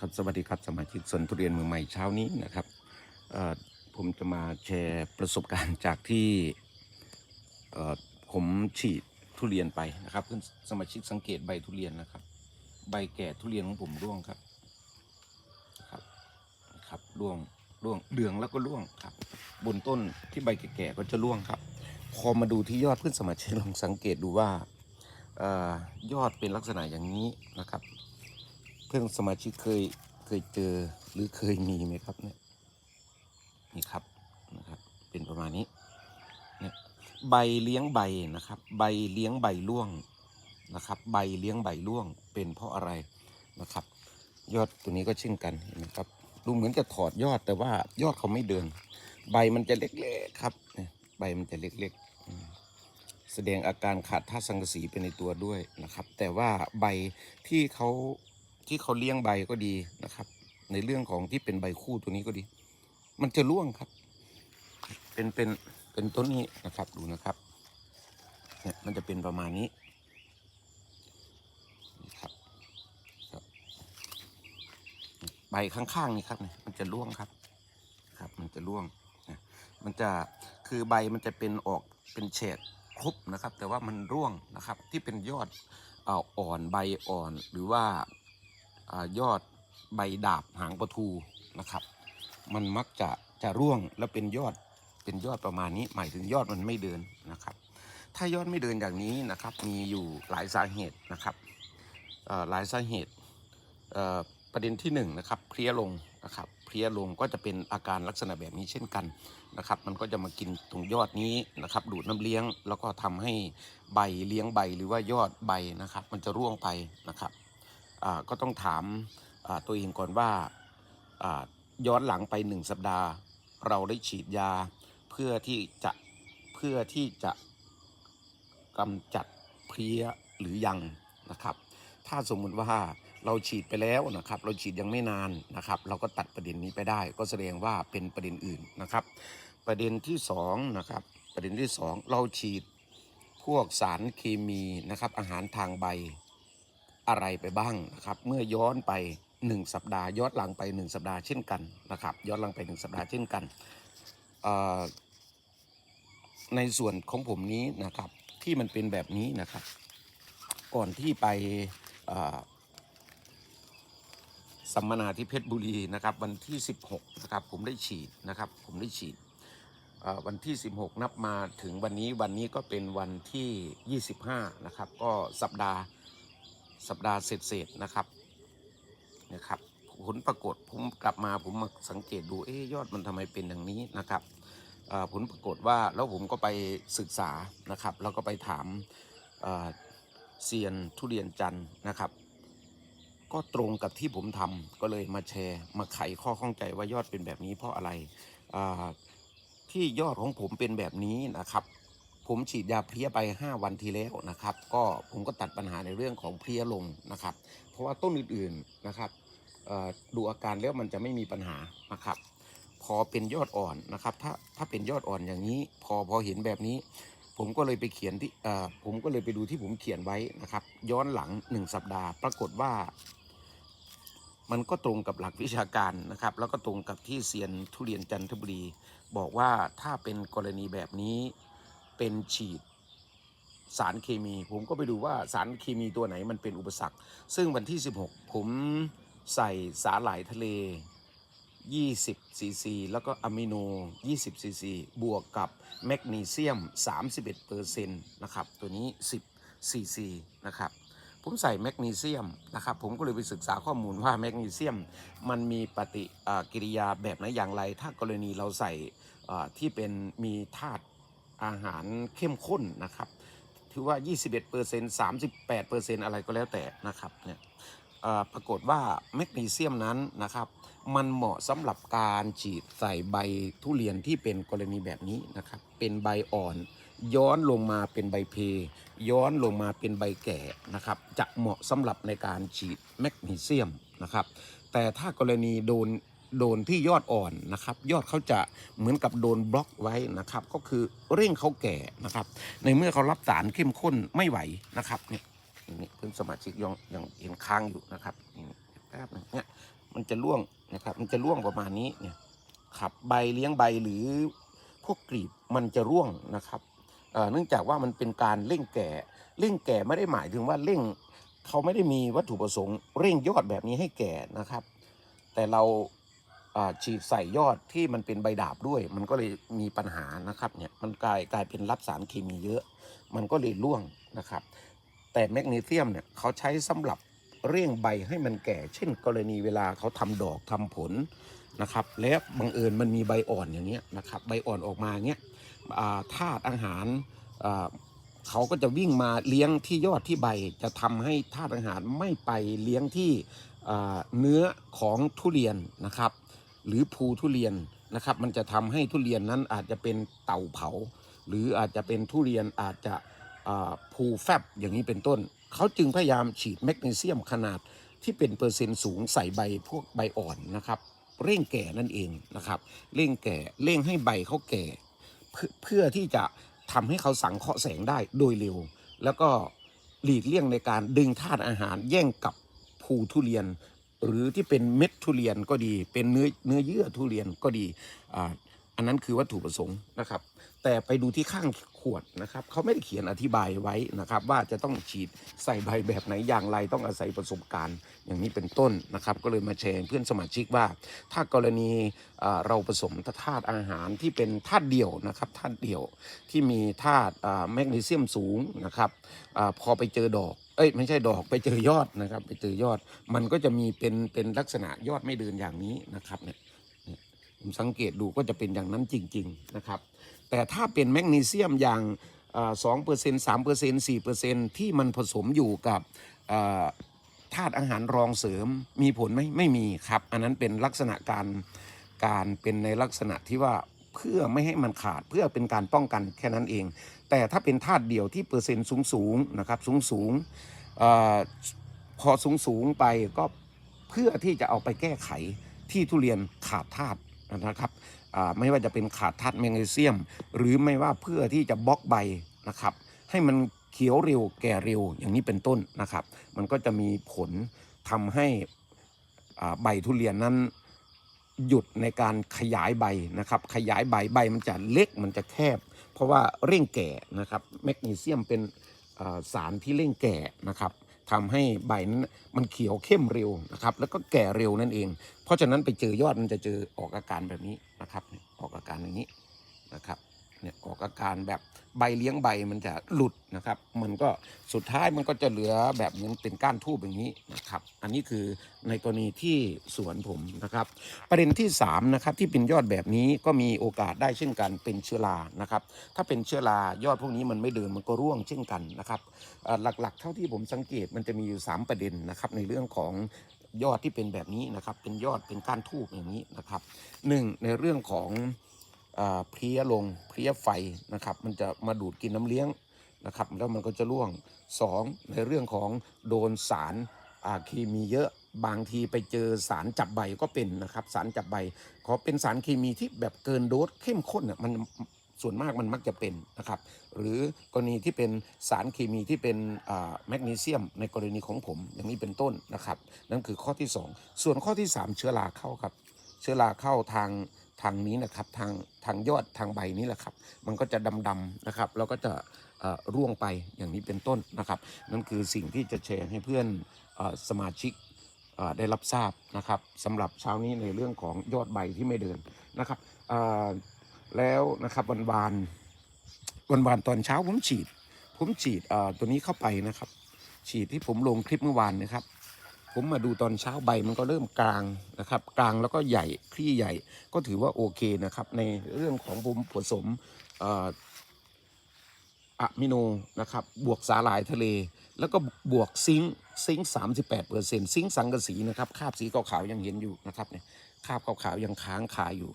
ครับสวัสดีครับสมาชิกสวนทุเรียนเมืองใหม่เช้านี้นะครับผมจะมาแชร์ประสบการณ์จากที่ผมฉีดทุเรียนไปนะครับเพื่อนสมาชิกสังเกตใบทุเรียนนะครับ ใบแก่ทุเรียนของผมร่วงครับครับครับร่วงร่วงเหลืองแล้วก็ร่วงครับ บนต้นที่ใบแก่ๆก็จะร่วงครับ พอมาดูที่ยอดเพื่อนสมาชิกลองสังเกตดูว่าออยอดเป็นลักษณะอย่างนี้นะครับ พื่อนสมาชิกเคยเคยเจอหรือเคยมีไหมครับเนี่ยนี่ครับนะครับ เป็นประมาณนี้เนี่ยใบเลี้ยงใบนะครับ ใบเลี้ยงใบร่วงนะครับ ใบเลี้ยงใบร่วงเป็นเพราะอะไรนะครับ ยอดตัวนี้ก็เช่นกันนะครับดูเหมือนจะถอดยอดแต่ว่ายอดเขาไม่เดิน ใบมันจะเล็กๆครับเนี่ยใบมันจะเล็กๆแสดงอาการขาดธาตุสังกะสีเป็นในตัวด้วยนะครับ แต่ว่าใบที่เขา ที่เขาเลี้ยงใบก็ดีนะครับ ในเรื่องของที่เป็นใบคู่ตัวนี้ก็ดี มันจะร่วงครับ เป็นเป็นเป็นต้นนี้นะครับดูนะครับเนี่ยมันจะเป็นประมาณนี้นครับครับ ใบข้างๆนี่ครับเนี่ยมันจะร่วงครับ ครับ มันจะร่วงนะมันจะคือใบมันจะเป็นออกเป็นเฉดครบนะครับ แต่ว่ามันร่วงนะครับที่เป็นยอดอ่อนใบอ่อนหรือว่า อยอดใบดาบหางประทูนะครับ มันมักจะจะร่วงแล้วเป็นยอดเป็นยอดประมาณนี้ หมายถึงยอดมันไม่เดินนะครับ ถ้ายอดไม่เดินอย่างนี้นะครับ มีอยู่หลายสาเหตุนะครับหลายสาเหตุประเด็นที่1นงนะครับเพลียลงนะครับเพลียลงก็จะเป็นอาการลักษณะแบบนี้เช่นกันนะครับ มันก็จะมากินตรงยอดนี้นะครับ ดูดน้ำเลี้ยง แล้วก็ทำให้ใบเลี้ยงใบหรือว่ายอดใบนะครับ มันจะร่วงไปนะครับ ก็ต้องถามตัวเองก่อนว่าย้อนหลังไป1สัปดาห์ เราได้ฉีดยาเพื่อที่จะเพื่อที่จะกำจัดเพลี้ยหรือยังนะครับ ถ้าสมมุติว่าเราฉีดไปแล้วนะครับ เราฉีดยังไม่นานนะครับ เราก็ตัดประเด็นนี้ไปได้ ก็แสดงว่าเป็นประเด็นอื่นนะครับ ประเด็นที่สองนะครับประเด็นที่สองเราฉีดพวกสารเคมีนะครับอาหารทางใบ อะไรไปบ้างนะครับเมื่อย้อนไป 1 สัปดาห์ย้อนหลังไป 1 สัปดาห์เช่นกันนะครับย้อนหลังไป 1 สัปดาห์เช่นกัน ในส่วนของผมนี้นะครับที่มันเป็นแบบนี้นะครับ ก่อนที่ไปสัมมนาที่เพชรบุรีนะครับวันที่ 16นะครับผมได้ฉีดนะครับผมได้ฉีดวันที่ 16 นับมาถึงวันนี้วันนี้ก็เป็นวันที่ 25นะครับก็สัปดาห์ สัปดาห์เสร็จๆนะครับนะครับ ผลปรากฏผมกลับมาผมมาสังเกตดูเอ๊ยอดมันทำไมเป็นอย่างนี้นะครับผลปรากฏว่าแล้วผมก็ไปศึกษานะครับ แล้วก็ไปถามเซียนทุเรียนจันนะครับ ก็ตรงกับที่ผมทำก็เลยมาแชร์มาไขข้อข้องใจว่ายอดเป็นแบบนี้เพราะอะไรที่ยอดของผมเป็นแบบนี้นะครับ ผมฉีดยาเพลี้ยไป 5 วันทีแล้วนะครับ ก็ผมก็ตัดปัญหาในเรื่องของเพลี้ยลงนะครับ เพราะว่าต้นอื่นๆนะครับดูอาการแล้วมันจะไม่มีปัญหานะครับ พอเป็นยอดอ่อนนะครับ ถ้าถ้าเป็นยอดอ่อนอย่างนี้ พอพอเห็นแบบนี้ ผมก็เลยไปเขียนที่ผมก็เลยไปดูที่ผมเขียนไว้นะครับ ย้อนหลัง 1 สัปดาห์ ปรากฏว่า มันก็ตรงกับหลักวิชาการนะครับ แล้วก็ตรงกับที่เซียนทุเรียนจันทบุรี บอกว่าถ้าเป็นกรณีแบบนี้ เป็นฉีดสารเคมี ผมก็ไปดูว่าสารเคมีตัวไหนมันเป็นอุปสรรค ซึ่งวันที่ 16 ผมใส่สาหร่ายทะเล 20 ซีซี แล้วก็อะมิโน 20 ซีซี บวกกับแมกนีเซียม 31เปอร์เซ็นต์นะครับ ตัวนี้ 10 ซีซี นะครับ ผมใส่แมกนีเซียม นะครับ ผมก็เลยไปศึกษาข้อมูลว่าแมกนีเซียม มันมีปฏิอ่ากิริยาแบบไหนอย่างไร ถ้ากรณีเราใส่อ่าที่เป็นมีธาตุ อาหารเข้มข้นนะครับถือว่า 21% 38%อะไรก็แล้วแต่นะครับเนี่ยปรากฏว่าแมกนีเซียมนั้นนะครับมันเหมาะสำหรับการฉีดใส่ใบทุเรียนที่เป็นกรณีแบบนี้นะครับเป็นใบอ่อน ย้อนลงมาเป็นใบเพย้อนลงมาเป็นใบแก่นะครับจะเหมาะสำหรับในการฉีดแมกนีเซียมนะครับแต่ถ้ากรณีโดน โดนที่ยอดอ่อนนะครับ ยอดเขาจะเหมือนกับโดนบล็อกไว้นะครับ ก็คือเร่งเขาแก่นะครับ ในเมื่อเขารับสารเข้มข้นไม่ไหวนะครับเนี่ยนี่เพื่อนสมาชิกยังยังเห็นค้างอยู่นะครับนี่แป๊บนึงเนี่ยมันจะร่วงนะครับ มันจะร่วงประมาณนี้เนี่ยครับใบเลี้ยงใบหรือพวกกลีบมันจะร่วงนะครับเนื่องจากว่ามันเป็นการเร่งแก่เร่งแก่ไม่ได้หมายถึงว่าเร่งเขาไม่ได้มีวัตถุประสงค์เร่งยอดแบบนี้ให้แก่นะครับ แต่เรา ฉีดใส่ยอดที่มันเป็นใบดาบด้วย มันก็เลยมีปัญหานะครับเนี่ยมันกลายกลายเป็นรับสารเคมีเยอะ มันก็เลยร่วงนะครับ แต่แมกนีเซียมเนี่ยเขาใช้สำหรับเร่งใบให้มันแก่ เช่น กรณีเวลาเขาทำดอกทำผลนะครับ แล้วบังเอิญมันมีใบอ่อนอย่างเนี้ยนะครับ ใบอ่อนออกมาเนี้ยธาตุอาหารเขาก็จะวิ่งมาเลี้ยงที่ยอดที่ใบ จะทำให้ธาตุอาหารไม่ไปเลี้ยงที่เนื้อของทุเรียนนะครับ หรือภูทุเรียนนะครับ มันจะทำให้ทุเรียนนั้นอาจจะเป็นเต่าเผา หรืออาจจะเป็นทุเรียนอาจจะภูแฟบอย่างนี้เป็นต้น เขาจึงพยายามฉีดแมกนีเซียมขนาดที่เป็นเปอร์เซ็นต์สูงใส่ใบพวกใบอ่อนนะครับ เร่งแก่นั่นเองนะครับ เร่งแก่เร่งให้ใบเขาแก่ เพื่อเพื่อที่จะทำให้เขาสังเคราะห์แสงได้โดยเร็ว แล้วก็หลีกเลี่ยงในการดึงธาตุอาหารแย่งกับภูทุเรียน หรือที่เป็นเม็ดทุเรียนก็ดี เป็นเนื้อเนื้อเยื่อทุเรียนก็ดีอ่าอันนั้นคือวัตถุประสงค์นะครับ แต่ไปดูที่ข้างขวดนะครับเขาไม่ได้เขียนอธิบายไว้นะครับ ว่าจะต้องฉีดใส่ใบแบบไหนอย่างไรต้องอาศัยประสบการณ์ อย่างนี้เป็นต้นนะครับ ก็เลยมาแชร์เพื่อนสมาชิกว่า ถ้ากรณีเราผสมธาตุอาหารที่เป็นธาตุเดี่ยวนะครับธาตุเดี่ยวที่มีธาตุแมกนีเซียมสูงนะครับอพอไปเจอดอก เอ้ยไม่ใช่ดอกไปเจอยอดนะครับ ไปเจอยอด มันก็จะมีเป็นเป็นลักษณะยอดไม่เดินอย่างนี้นะครับเนี่ยผมสังเกตดูก็จะเป็นอย่างนั้นจริง ๆนะครับ แต่ถ้าเป็นแมกนีเซียมอย่างสองเปอร์เซ็นต์สามเปอร์เซ็นต์สี่เปอร์เซ็นต์ที่มันผสมอยู่กับธาตุอาหารรองเสริมมีผลไหมไม่มีครับ อันนั้นเป็นลักษณะการการเป็นในลักษณะที่ว่าเพื่อไม่ให้มันขาดเพื่อเป็นการป้องกันแค่นั้นเอง แต่ถ้าเป็นธาตุเดียวที่เปอร์เซ็นต์สูงสูงๆนะครับสูงสูงๆเอ่อพอสูงสูงๆไปก็เพื่อที่จะเอาไปแก้ไขที่ทุเรียนขาดธาตุนะครับไม่ว่าจะเป็นขาดธาตุแมกนีเซียม หรือไม่ว่าเพื่อที่จะบล็อกใบนะครับ ให้มันเขียวเร็วแก่เร็วอย่างนี้เป็นต้นนะครับ มันก็จะมีผลทำให้ใบทุเรียนนั้นหยุดในการขยายใบนะครับ ขยายใบใบมันจะเล็กมันจะแคบ เพราะว่าเร่งแก่นะครับแมกนีเซียมเป็นสารที่เร่งแก่นะครับทำให้ใบนั้นมันเขียวเข้มเร็วนะครับ แล้วก็แก่เร็วนั่นเอง เพราะฉะนั้นไปเจอยอดมันจะเจอออกอาการแบบนี้นะครับ ออกอาการอย่างนี้นะครับเนี่ยออกอาการแบบ ใบเลี้ยงใบมันจะหลุดนะครับ มันก็สุดท้ายมันก็จะเหลือแบบเหมือนเป็นก้านทูบอย่างนี้นะครับ อันนี้คือในกรณีที่สวนผมนะครับ ประเด็นที่3นะครับที่เป็นยอดแบบนี้ก็มีโอกาสได้เช่นกันเป็นเชื้อรานะครับ ถ้าเป็นเชื้อรายอดพวกนี้มันไม่เดินมันก็ร่วงเช่นกันนะครับหลักๆ เท่าที่ผมสังเกตมันจะมีอยู่ 3 ประเด็นนะครับในเรื่องของยอดที่เป็นแบบนี้นะครับ เป็นยอดเป็นก้านทูบอย่างนี้นะครับหนึ่งในเรื่องของ เพลี้ยลงเพลี้ยไฟนะครับ มันจะมาดูดกินน้ำเลี้ยงนะครับแล้วมันก็จะร่วงสองในเรื่องของโดนสารอ่าเคมีเยอะบางทีไปเจอสารจับใบก็เป็นนะครับ สารจับใบขอเป็นสารเคมีที่แบบเกินโดสเข้มข้นอะมันส่วนมากมันมักจะเป็นนะครับ หรือกรณีที่เป็นสารเคมีที่เป็นอ่าแมกนีเซียม ในกรณีของผมอย่างนี้เป็นต้นนะครับ นั่นคือข้อที่ 2 ส่วนข้อที่ 3 เชื้อราเข้าครับ เชื้อราเข้าทาง ทางนี้นะครับทางทางยอดทางใบนี้แหละครับ มันก็จะดำๆนะครับ แล้วก็จะร่วงไปอย่างนี้เป็นต้นนะครับ นั่นคือสิ่งที่จะแชร์ให้เพื่อนอสมาชิกได้รับทราบนะครับสำหรับเช้านี้ในเรื่องของยอดใบที่ไม่เดินนะครับแล้วนะครับวันวานวันวานตอนเช้าผมฉีด ผมฉีดตัวนี้เข้าไปนะครับ ฉีดที่ผมลงคลิปเมื่อวานนะครับ ผมมาดูตอนเช้าใบมันก็เริ่มกลางนะครับ กลางแล้วก็ใหญ่คลี่ใหญ่ก็ถือว่าโอเคนะครับ ในเรื่องของผมผสมอะมิโนนะครับบวกสาหร่ายทะเล แล้วก็บวกซิงซิงสามสิบแปดเปอร์เซ็นต์ซิงสังกะสีนะครับคราบสีขาวๆยังเห็นอยู่นะครับเนี่ยคราบขาวๆยังค้างคาอยู่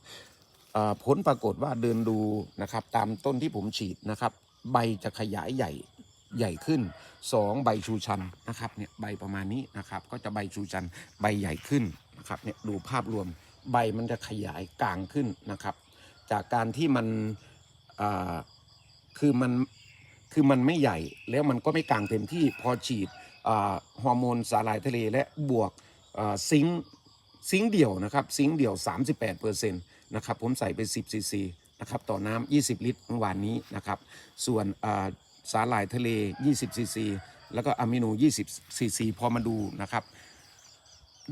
ผลปรากฏว่าเดินดูนะครับตามต้นที่ผมฉีดนะครับ ใบจะขยายใหญ่ ใหญ่ขึ้น 2 ใบชูชันนะครับเนี่ยใบประมาณนี้นะครับก็จะใบชูชันใบใหญ่ขึ้นนะครับเนี่ยดูภาพรวมใบมันจะขยายกลางขึ้นนะครับ จากการที่มันคือมันคือมันไม่ใหญ่แล้วมันก็ไม่กลางเต็มที่พอฉีดฮอร์โมนสาหร่ายทะเลและบวกซิงซิงเดี่ยวนะครับซิงเดี่ยว 38%นะครับผมใส่ไป 10ซีซีนะครับต่อน้ำ20 ลิตรเมื่อวานนี้นะครับ ส่วน สาหร่ายทะเล 20ซีซีแล้วก็อะมิโน 20ซีซีพอมาดูนะครับ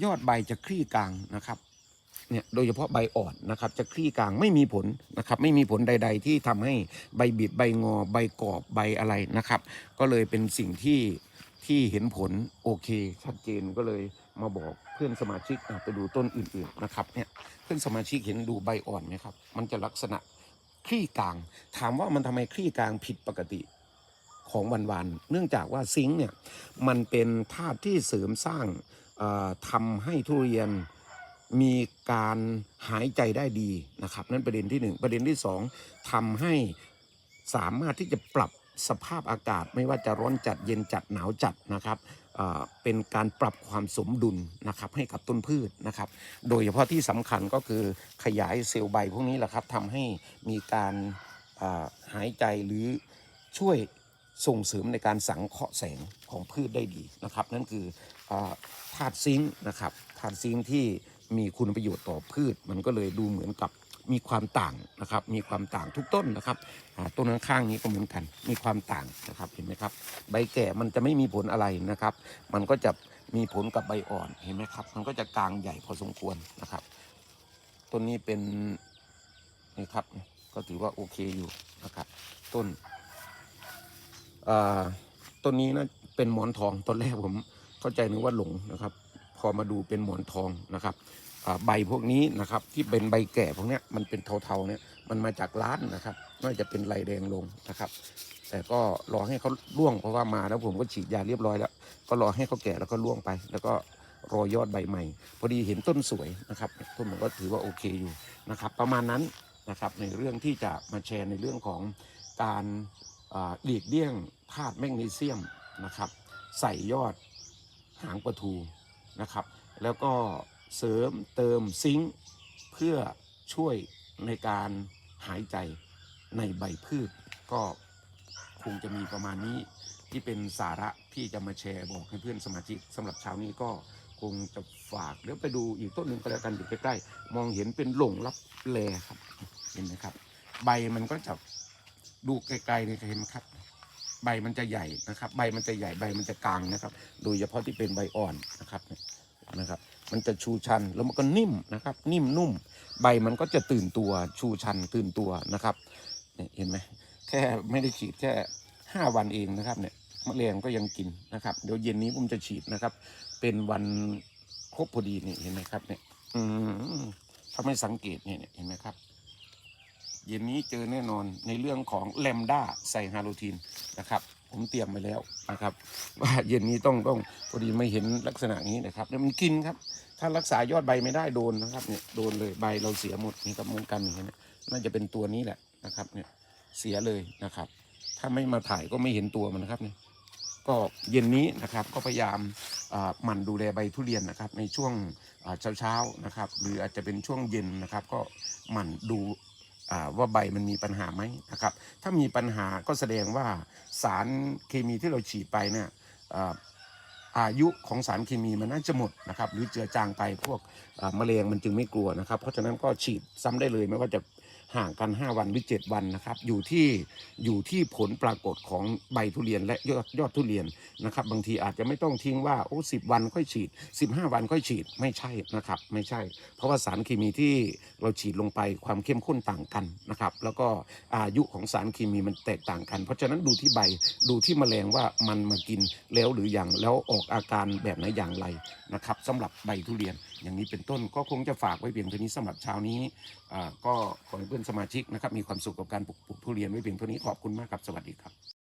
ยอดใบจะคลี่กลางนะครับเนี่ยโดยเฉพาะใบอ่อนนะครับจะคลี่กลางไม่มีผลนะครับไม่มีผลใด ๆ ที่ทำให้ใบบิดใบงอใบกรอบใบอะไรนะครับ ก็เลยเป็นสิ่งที่ที่เห็นผลโอเค ชัดเจนก็เลยมาบอกเพื่อนสมาชิกไปดูต้นอื่นๆนะครับเนี่ยเพื่อนสมาชิกเห็นดูใบอ่อนไหมครับ มันจะลักษณะคลี่กลาง ถามว่ามันทำไมคลี่กลางผิดปกติ ของวันวานเนื่องจากว่าซิงค์เนี่ยมันเป็นธาตุที่เสริมสร้างเอ่อทำให้ทุเรียนมีการหายใจได้ดีนะครับ นั่นประเด็นที่หนึ่งประเด็นที่สองทำให้สามารถที่จะปรับสภาพอากาศไม่ว่าจะร้อนจัดเย็นจัดหนาวจัดนะครับเป็นการปรับความสมดุลนะครับให้กับต้นพืชนะครับ โดยเฉพาะที่สำคัญก็คือขยายเซลล์ใบพวกนี้แหละครับทำให้มีการหายใจหรือช่วย ส่งเสริมในการสังเคราะห์แสงของพืชได้ดีนะครับ นั่นคือธาตุซิงค์นะครับธาตุซิงค์ที่มีคุณประโยชน์ต่อพืช มันก็เลยดูเหมือนกับมีความต่างนะครับ มีความต่างทุกต้นนะครับต้นข้างๆนี้ก็เหมือนกัน มีความต่างนะครับเห็นไหมครับ ใบแก่มันจะไม่มีผลอะไรนะครับ มันก็จะมีผลกับใบอ่อนเห็นไหมครับ มันก็จะกลางใหญ่พอสมควรนะครับต้นนี้เป็นนี่ครับก็ถือว่าโอเคอยู่นะครับ ต้น ต้นนี้นะเป็นหมอนทองตอนแรกผมเข้าใจนึกว่าหลงนะครับ พอมาดูเป็นหมอนทองนะครับใบพวกนี้นะครับที่เป็นใบแก่พวกนี้มันเป็นเทาๆเนี่ยมันมาจากร้านนะครับน่าจะเป็นลายแดงลงนะครับ แต่ก็รอให้เขาร่วงเพราะว่ามาแล้วผมก็ฉีดยาเรียบร้อยแล้ว ก็รอให้เขาแก่แล้วก็ร่วงไป แล้วก็รอยอดใบใหม่ พอดีเห็นต้นสวยนะครับต้นผมก็ถือว่าโอเคอยู่นะครับ ประมาณนั้นนะครับในเรื่องที่จะมาแชร์ในเรื่องของการ หลีกเลี่ยงธาตุแมกนีเซียมนะครับ ใส่ยอดหางปลาทูนะครับ แล้วก็เสริมเติมซิงค์เพื่อช่วยในการหายใจในใบพืช ก็คงจะมีประมาณนี้ที่เป็นสาระที่จะมาแชร์บอกให้เพื่อนสมาชิกสำหรับเช้านี้ก็คงจะฝากแล้วไปดูอีกต้นหนึ่งก็แล้วกันอยู่ใกล้ๆมองเห็นเป็นหลงรับแลครับ เห็นไหมครับ ใบมันก็จะ ดูไกลๆเนี่ยจะเห็นไหมครับ ใบมันจะใหญ่นะครับ ใบมันจะใหญ่ใบมันจะกลางนะครับ โดยเฉพาะที่เป็นใบอ่อนนะครับนี่นะครับ มันจะชูชันแล้วมันก็นิ่มนะครับ นิ่มนุ่ม ใบมันก็จะตื่นตัวชูชันตื่นตัวนะครับเนี่ยเห็นไหมแค่ไม่ได้ฉีดแค่ห้าวันเองนะครับเนี่ยมะเร็งก็ยังกินนะครับ เดี๋ยวเย็นนี้ผมจะฉีดนะครับ เป็นวันครบพอดีนี่เห็นไหมครับเนี่ย อืมถ้าไม่สังเกตเนี่ยเห็นไหมครับ เย็นนี้เจอแน่นอนในเรื่องของแลมด้าไซฮาโลทีนนะครับผมเตรียมไปแล้วนะครับ ว่าเย็นนี้ต้องต้องพอดีไม่เห็นลักษณะนี้นะครับแล้วมันกินครับ ถ้ารักษายอดใบไม่ได้โดนนะครับเนี่ยโดนเลยใบเราเสียหมดนี่ครับมือนกันอย่างเงี้ยน่าจะเป็นตัวนี้แหละนะครับเนี่ยเสียเลยนะครับ ถ้าไม่มาถ่ายก็ไม่เห็นตัวมันนะครับเนี่ยก็เย็นนี้นะครับก็พยายามอ่าหมั่นดูแลใบทุเรียนนะครับ ในช่วงเช้าเช้าๆนะครับ หรืออาจจะเป็นช่วงเย็นนะครับ ก็หมั่นดู ว่าใบมันมีปัญหาไหมนะครับ ถ้ามีปัญหาก็แสดงว่าสารเคมีที่เราฉีดไปเนี่ยอายุของสารเคมีมันน่าจะหมดนะครับ หรือเจือจางไปพวกมะเร็งมันจึงไม่กลัวนะครับ เพราะฉะนั้นก็ฉีดซ้ำได้เลยไม่ว่าจะ ห่างกัน 5 วันหรือ 7 วันนะครับ อยู่ที่อยู่ที่ผลปรากฏของใบทุเรียนและยอดยอดทุเรียนนะครับ บางทีอาจจะไม่ต้องทิ้งว่าโอ้สิวันค่อยฉีด 15 วันค่อยฉีดไม่ใช่นะครับ ไม่ใช่ เพราะว่าสารเคมีที่เราฉีดลงไปความเข้มข้นต่างกันนะครับ แล้วก็อายุของสารเคมีมันแตกต่างกัน เพราะฉะนั้นดูที่ใบดูที่แมลงว่ามันมากินแล้วหรือยังแล้วออกอาการแบบไหนอย่างไรนะครับสำหรับใบทุเรียน อย่างนี้เป็นต้นก็คงจะฝากไว้เพียงเท่านี้สำหรับเช้านี้ก็ขอให้เพื่อนสมาชิกนะครับมีความสุขกับการปลูกปลูกทุเรียนไว้เพียงเท่านี้ขอบคุณมากครับสวัสดีครับ